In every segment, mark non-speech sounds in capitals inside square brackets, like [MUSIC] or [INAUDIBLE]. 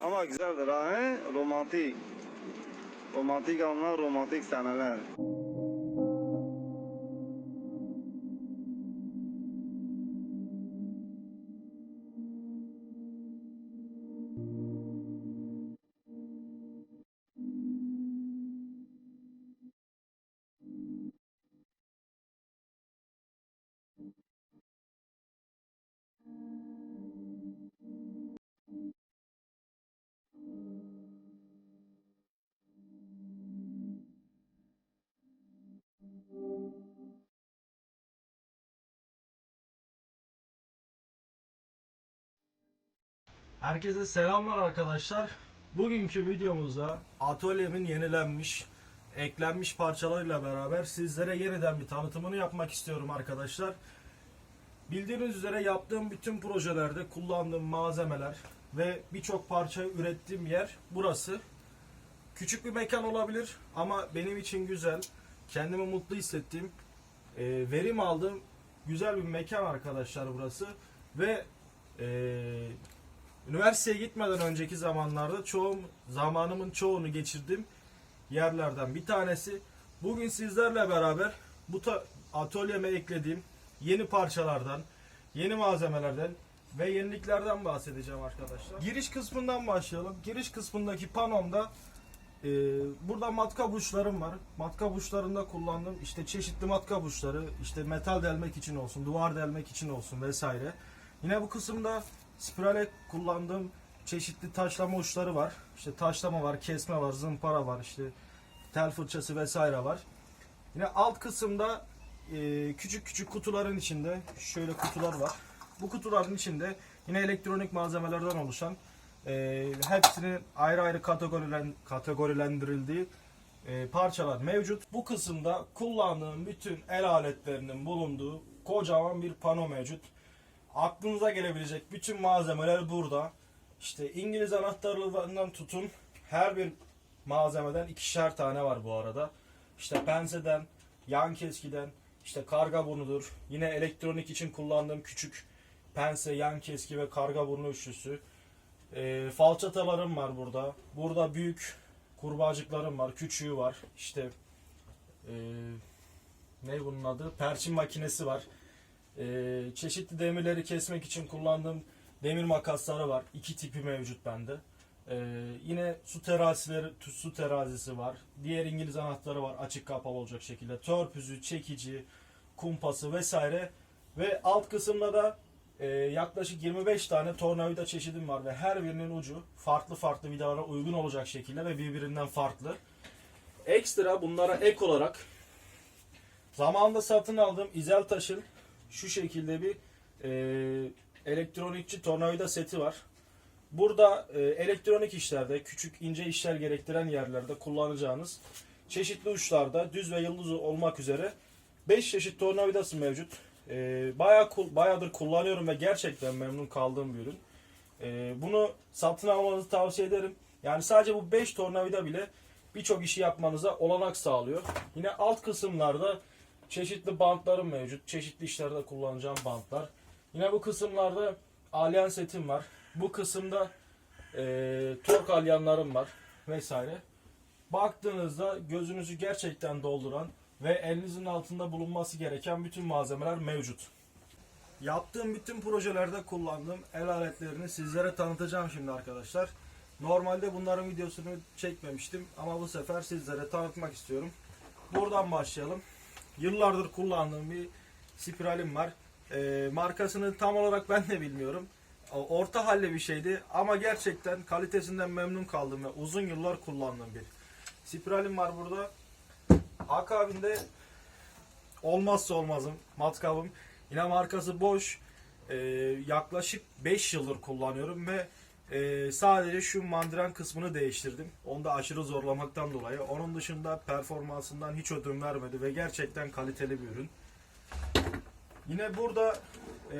Ama güzeldir ha he? Romantik. Romantik anlar, romantik seneler. Herkese selamlar arkadaşlar. Bugünkü videomuzda atölyemin yenilenmiş, eklenmiş parçalarıyla beraber sizlere yeniden bir tanıtımını yapmak istiyorum arkadaşlar. Bildiğiniz üzere yaptığım bütün projelerde kullandığım malzemeler ve birçok parça ürettiğim yer burası. Küçük bir mekan olabilir ama benim için güzel, kendimi mutlu hissettiğim, e, verim aldığım güzel bir mekan arkadaşlar burası. Ve e, Üniversiteye gitmeden önceki zamanlarda çoğum zamanımın çoğunu geçirdim yerlerden bir tanesi. Bugün sizlerle beraber bu atölyeme eklediğim yeni parçalardan, yeni malzemelerden ve yeniliklerden bahsedeceğim arkadaşlar. Giriş kısmından başlayalım. Giriş kısmındaki panomda e, burada matkap uçlarım var. Matkap uçlarında kullandığım işte çeşitli matkap uçları, işte metal delmek için olsun, duvar delmek için olsun vesaire. Yine bu kısımda spirale kullandığım çeşitli taşlama uçları var. İşte taşlama var, kesme var, zımpara var, işte tel fırçası vesaire var. Yine alt kısımda e, küçük küçük kutuların içinde şöyle kutular var. Bu kutuların içinde yine elektronik malzemelerden oluşan e, hepsinin ayrı ayrı kategorilen, kategorilendirildiği e, parçalar mevcut. Bu kısımda kullandığım bütün el aletlerinin bulunduğu kocaman bir pano mevcut. Aklınıza gelebilecek bütün malzemeler burada. İşte İngiliz anahtarlarından tutun her bir malzemeden ikişer tane var bu arada. İşte penseden, yan keskiden, işte karga burnudur. Yine elektronik için kullandığım küçük pense, yan keski ve karga burnu üçlüsü. E, falçatalarım var burada. Burada büyük kurbağacıklarım var. Küçüğü var. İşte e, ne bunun adı? Perçin makinesi var. Ee, çeşitli demirleri kesmek için kullandığım demir makasları var. İki tipi mevcut bende. Ee, yine su terazileri, su terazisi var. Diğer İngiliz anahtarı var açık kapalı olacak şekilde. Törpüzü, çekici, kumpası vesaire. Ve alt kısımda da e, yaklaşık 25 tane tornavida çeşidim var ve her birinin ucu farklı farklı vidalara uygun olacak şekilde ve birbirinden farklı. Ekstra bunlara ek olarak zamanında satın aldığım İzeltaş'ın şu şekilde bir e, elektronikçi tornavida seti var. Burada e, elektronik işlerde, küçük ince işler gerektiren yerlerde kullanacağınız çeşitli uçlarda düz ve yıldız olmak üzere 5 çeşit tornavidası mevcut. E, bayağı bayağıdır kullanıyorum ve gerçekten memnun kaldığım bir ürün. E, bunu satın almanızı tavsiye ederim. Yani sadece bu 5 tornavida bile birçok işi yapmanıza olanak sağlıyor. Yine alt kısımlarda çeşitli bantlarım mevcut. Çeşitli işlerde kullanacağım bantlar. Yine bu kısımlarda alyan setim var. Bu kısımda e, tork alyanlarım var vesaire. Baktığınızda gözünüzü gerçekten dolduran ve elinizin altında bulunması gereken bütün malzemeler mevcut. Yaptığım bütün projelerde kullandığım el aletlerini sizlere tanıtacağım şimdi arkadaşlar. Normalde bunların videosunu çekmemiştim ama bu sefer sizlere tanıtmak istiyorum. Buradan başlayalım. Yıllardır kullandığım bir spiralim var. Ee, markasını tam olarak ben de bilmiyorum. Orta halli bir şeydi ama gerçekten kalitesinden memnun kaldım ve uzun yıllar kullandığım bir spiralim var burada. Akabinde olmazsa olmazım matkabım. Yine markası boş. Ee, yaklaşık 5 yıldır kullanıyorum ve e, sadece şu mandiren kısmını değiştirdim. Onu da aşırı zorlamaktan dolayı. Onun dışında performansından hiç ödün vermedi ve gerçekten kaliteli bir ürün. Yine burada e,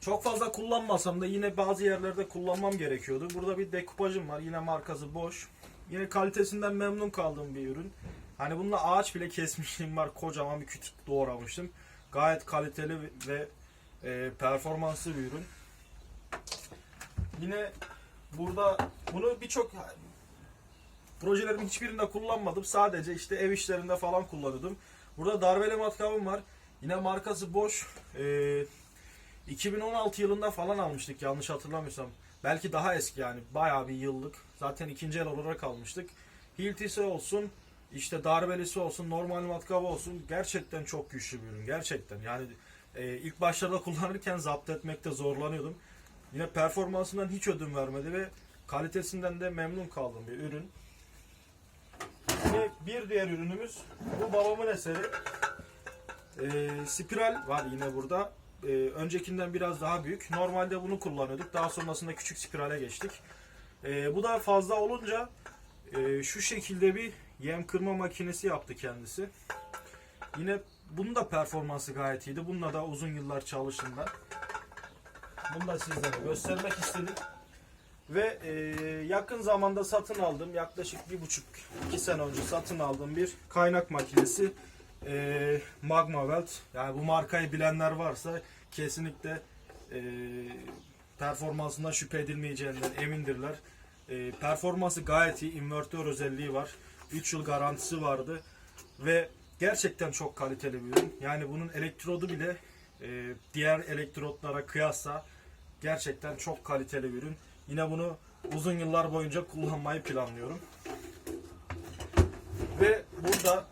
çok fazla kullanmasam da yine bazı yerlerde kullanmam gerekiyordu. Burada bir dekupajım var. Yine markası boş. Yine kalitesinden memnun kaldığım bir ürün. Hani bununla ağaç bile kesmişliğim var. Kocaman bir kütük doğramıştım. Gayet kaliteli ve e, performanslı bir ürün. Yine Burada bunu birçok projelerimin hiçbirinde kullanmadım. Sadece işte ev işlerinde falan kullanıyordum. Burada darbeli matkabım var. Yine markası Bosch. Ee, 2016 yılında falan almıştık yanlış hatırlamıyorsam. Belki daha eski yani bayağı bir yıllık. Zaten ikinci el olarak almıştık. Hiltisi olsun, işte darbelisi olsun, normal matkabı olsun. Gerçekten çok güçlü bir ürün. Gerçekten yani e, ilk başlarda [LAUGHS] kullanırken zapt etmekte zorlanıyordum. Yine performansından hiç ödün vermedi ve kalitesinden de memnun kaldım bir ürün. Ve bir diğer ürünümüz bu babamın eseri. Ee, spiral var yine burada. Ee, öncekinden biraz daha büyük. Normalde bunu kullanıyorduk. Daha sonrasında küçük spirale geçtik. Ee, bu da fazla olunca e, şu şekilde bir yem kırma makinesi yaptı kendisi. Yine bunun da performansı gayet iyiydi. Bununla da uzun yıllar çalıştım ben. Bunu da sizlere göstermek istedim. Ve e, yakın zamanda satın aldım. Yaklaşık bir buçuk iki sene önce satın aldığım bir kaynak makinesi. E, Magma Welt. Yani bu markayı bilenler varsa kesinlikle e, performansından şüphe edilmeyeceğinden emindirler. E, performansı gayet iyi. Invertör özelliği var. 3 yıl garantisi vardı. Ve gerçekten çok kaliteli bir ürün. Yani bunun elektrodu bile e, diğer elektrotlara kıyasla gerçekten çok kaliteli bir ürün. Yine bunu uzun yıllar boyunca kullanmayı planlıyorum. Ve burada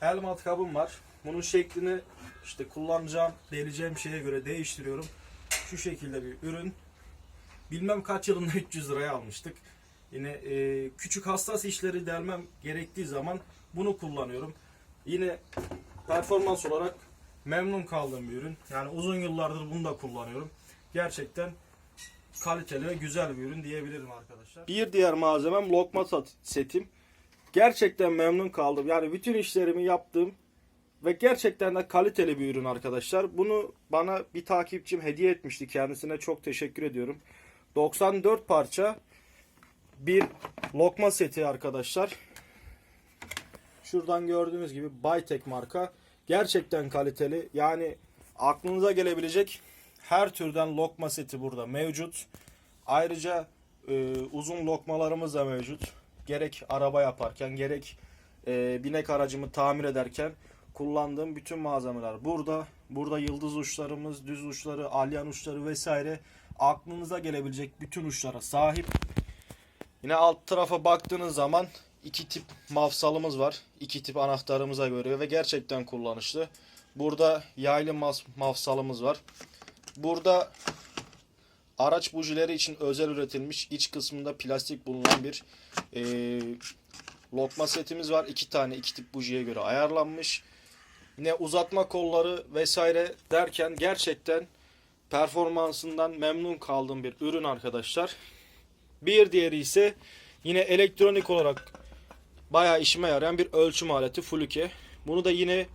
el matkabım var. Bunun şeklini işte kullanacağım, deleceğim şeye göre değiştiriyorum. Şu şekilde bir ürün. Bilmem kaç yılında [LAUGHS] 300 liraya almıştık. Yine e, küçük hassas işleri delmem gerektiği zaman bunu kullanıyorum. Yine performans olarak memnun kaldığım bir ürün. Yani uzun yıllardır bunu da kullanıyorum. Gerçekten kaliteli ve güzel bir ürün diyebilirim arkadaşlar. Bir diğer malzemem lokma setim. Gerçekten memnun kaldım. Yani bütün işlerimi yaptım ve gerçekten de kaliteli bir ürün arkadaşlar. Bunu bana bir takipçim hediye etmişti. Kendisine çok teşekkür ediyorum. 94 parça bir lokma seti arkadaşlar. Şuradan gördüğünüz gibi Baytek marka. Gerçekten kaliteli. Yani aklınıza gelebilecek her türden lokma seti burada mevcut. Ayrıca e, uzun lokmalarımız da mevcut. Gerek araba yaparken gerek e, binek aracımı tamir ederken kullandığım bütün malzemeler burada. Burada yıldız uçlarımız, düz uçları, alyan uçları vesaire aklınıza gelebilecek bütün uçlara sahip. Yine alt tarafa baktığınız zaman iki tip mafsalımız var. İki tip anahtarımıza göre ve gerçekten kullanışlı. Burada yaylı mafsalımız var. Burada araç bujileri için özel üretilmiş iç kısmında plastik bulunan bir e, lokma setimiz var. İki tane iki tip bujiye göre ayarlanmış. Yine uzatma kolları vesaire derken gerçekten performansından memnun kaldığım bir ürün arkadaşlar. Bir diğeri ise yine elektronik olarak bayağı işime yarayan bir ölçüm aleti Fluke. Bunu da yine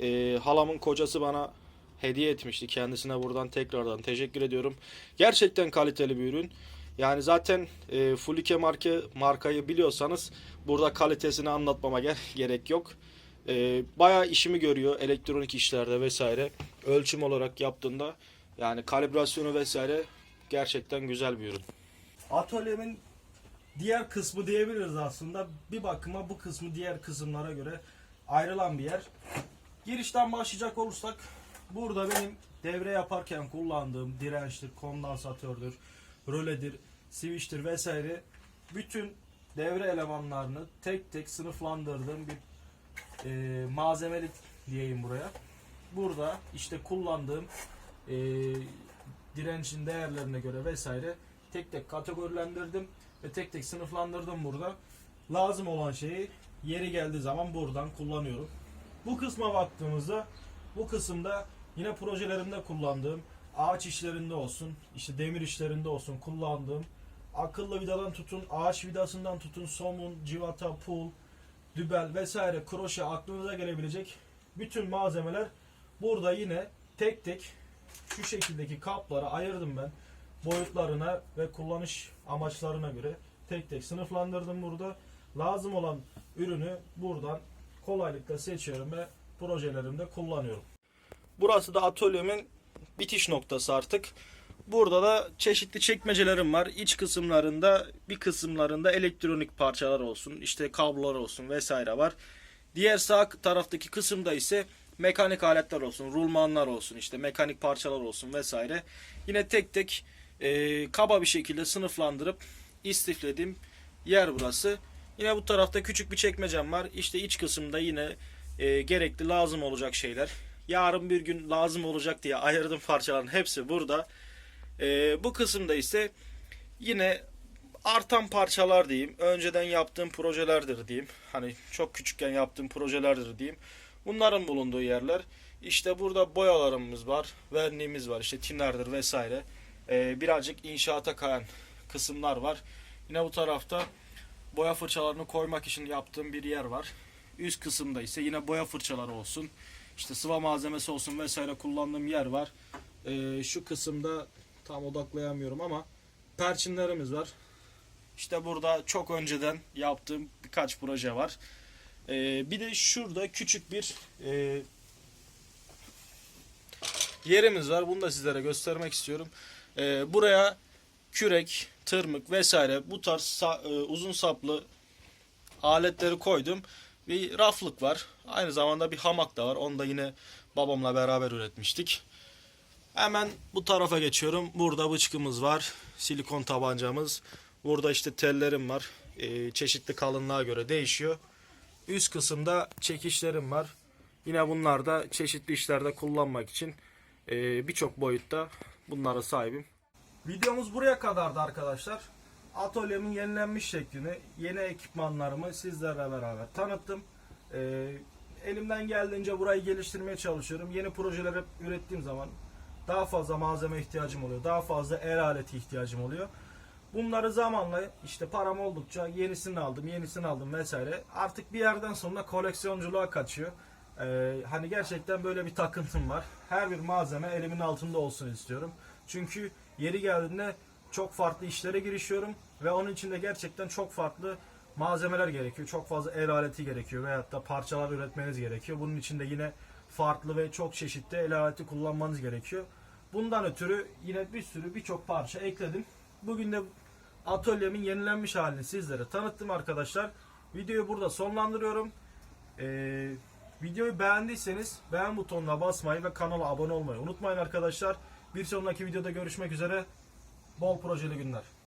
e, halamın kocası bana hediye etmişti. Kendisine buradan tekrardan teşekkür ediyorum. Gerçekten kaliteli bir ürün. Yani zaten e, Fluke marka markayı biliyorsanız burada kalitesini anlatmama ger- gerek yok. E, bayağı işimi görüyor elektronik işlerde vesaire. Ölçüm olarak yaptığında yani kalibrasyonu vesaire gerçekten güzel bir ürün. Atölyemin diğer kısmı diyebiliriz aslında. Bir bakıma bu kısmı diğer kısımlara göre ayrılan bir yer. Girişten başlayacak olursak burada benim devre yaparken kullandığım dirençtir, kondansatördür, röledir, switch'tir vesaire bütün devre elemanlarını tek tek sınıflandırdığım bir e, malzemelik diyeyim buraya. Burada işte kullandığım e, direncin değerlerine göre vesaire tek tek kategorilendirdim ve tek tek sınıflandırdım burada. Lazım olan şeyi yeri geldiği zaman buradan kullanıyorum. Bu kısma baktığımızda bu kısımda yine projelerimde kullandığım ağaç işlerinde olsun, işte demir işlerinde olsun kullandığım akıllı vidadan tutun, ağaç vidasından tutun, somun, civata, pul, dübel vesaire, kroşe aklınıza gelebilecek bütün malzemeler burada yine tek tek şu şekildeki kaplara ayırdım ben. Boyutlarına ve kullanış amaçlarına göre tek tek sınıflandırdım burada. Lazım olan ürünü buradan kolaylıkla seçiyorum ve projelerimde kullanıyorum. Burası da atölyemin bitiş noktası artık. Burada da çeşitli çekmecelerim var. İç kısımlarında bir kısımlarında elektronik parçalar olsun, işte kablolar olsun vesaire var. Diğer sağ taraftaki kısımda ise mekanik aletler olsun, rulmanlar olsun, işte mekanik parçalar olsun vesaire. Yine tek tek e, kaba bir şekilde sınıflandırıp istiflediğim yer burası. Yine bu tarafta küçük bir çekmecem var. İşte iç kısımda yine e, gerekli lazım olacak şeyler. Yarın bir gün lazım olacak diye ayırdığım parçaların hepsi burada. E, bu kısımda ise yine artan parçalar diyeyim. Önceden yaptığım projelerdir diyeyim. Hani çok küçükken yaptığım projelerdir diyeyim. Bunların bulunduğu yerler. İşte burada boyalarımız var, verniğimiz var, işte tinlerdir vesaire. Ee, birazcık inşaata kayan kısımlar var. Yine bu tarafta boya fırçalarını koymak için yaptığım bir yer var. Üst kısımda ise yine boya fırçaları olsun, işte sıva malzemesi olsun vesaire kullandığım yer var. Ee, şu kısımda tam odaklayamıyorum ama perçinlerimiz var. İşte burada çok önceden yaptığım birkaç proje var. Ee, bir de şurada küçük bir e, yerimiz var. Bunu da sizlere göstermek istiyorum. Ee, buraya kürek, tırmık vesaire bu tarz sa- e, uzun saplı aletleri koydum. Bir raflık var. Aynı zamanda bir hamak da var. Onu da yine babamla beraber üretmiştik. Hemen bu tarafa geçiyorum. Burada bıçkımız var. Silikon tabancamız. Burada işte tellerim var. Ee, çeşitli kalınlığa göre değişiyor. Üst kısımda çekişlerim var. Yine bunlar da çeşitli işlerde kullanmak için e, birçok boyutta bunlara sahibim. Videomuz buraya kadardı arkadaşlar. Atölyemin yenilenmiş şeklini, yeni ekipmanlarımı sizlerle beraber tanıttım. Ee, elimden geldiğince burayı geliştirmeye çalışıyorum. Yeni projeler ürettiğim zaman daha fazla malzeme ihtiyacım oluyor. Daha fazla el aleti ihtiyacım oluyor. Bunları zamanla işte param oldukça yenisini aldım, yenisini aldım vesaire. Artık bir yerden sonra koleksiyonculuğa kaçıyor. Ee, hani gerçekten böyle bir takıntım var. Her bir malzeme elimin altında olsun istiyorum. Çünkü yeri geldiğinde çok farklı işlere girişiyorum ve onun için de gerçekten çok farklı malzemeler gerekiyor. Çok fazla el aleti gerekiyor veyahut da parçalar üretmeniz gerekiyor. Bunun için de yine farklı ve çok çeşitli el aleti kullanmanız gerekiyor. Bundan ötürü yine bir sürü birçok parça ekledim. Bugün de atölyemin yenilenmiş halini sizlere tanıttım arkadaşlar. Videoyu burada sonlandırıyorum. Ee, videoyu beğendiyseniz beğen butonuna basmayı ve kanala abone olmayı unutmayın arkadaşlar. Bir sonraki videoda görüşmek üzere. Bol projeli günler.